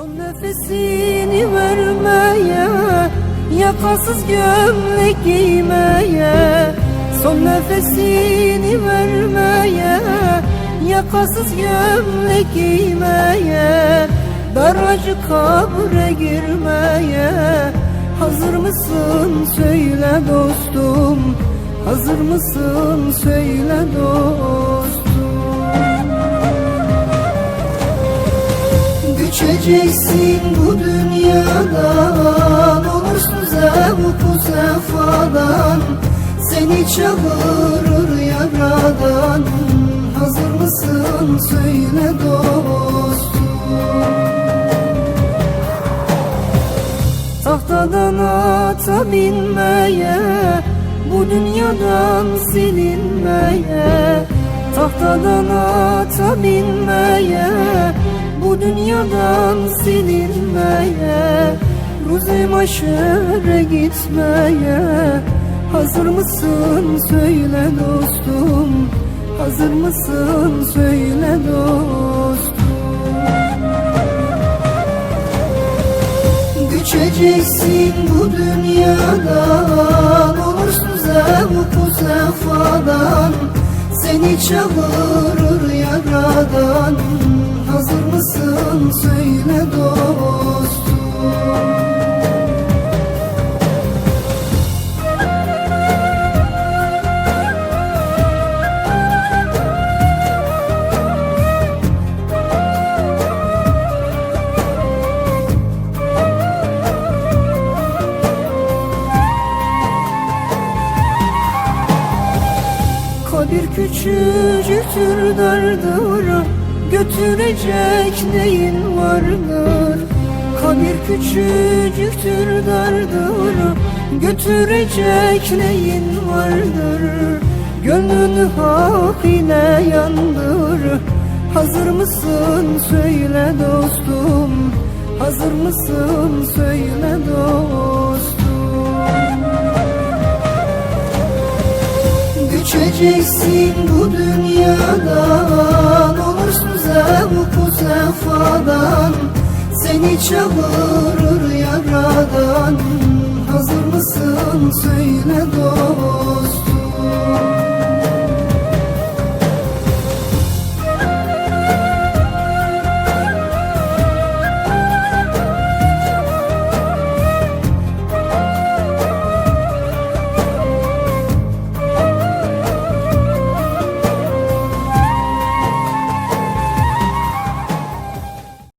Son nefesini vermeye Yakasız gömlek giymeye. Son nefesini vermeye Yakasız gömlek giymeye. Daracı kabre girmeye. Hazır mısın? Söyle dostum. Hazır mısın? Söyle dostum Göçeceksin bu dünyadan Olursun zevku sefadan. Seni çağırır yaradan Hazır mısın söyle dostum? Tahtadan ata binmeye Bu dünyadan silinmeye. Tahtadan ata binmeye Bu dünyadan silinmeye Ruzi maşere gitmeye. Hazır mısın? Söyle dostum. Hazır mısın? Söyle dostum. Göçeceksin bu dünyadan. Olursun zevku sefadan. Seni çağırır yaradan mısın söyle dostum. Kabir küçücüktür dardır Götürecek neyin vardır? Kabir küçücüktür dardır Götürecek neyin vardır? Gönlünü hak ile yandır. Hazır mısın? Söyle dostum. Hazır mısın? Söyle dostum. Göçeceksin bu dünyadan Seni çağırır yaradan. Hazır mısın? Söyle dostum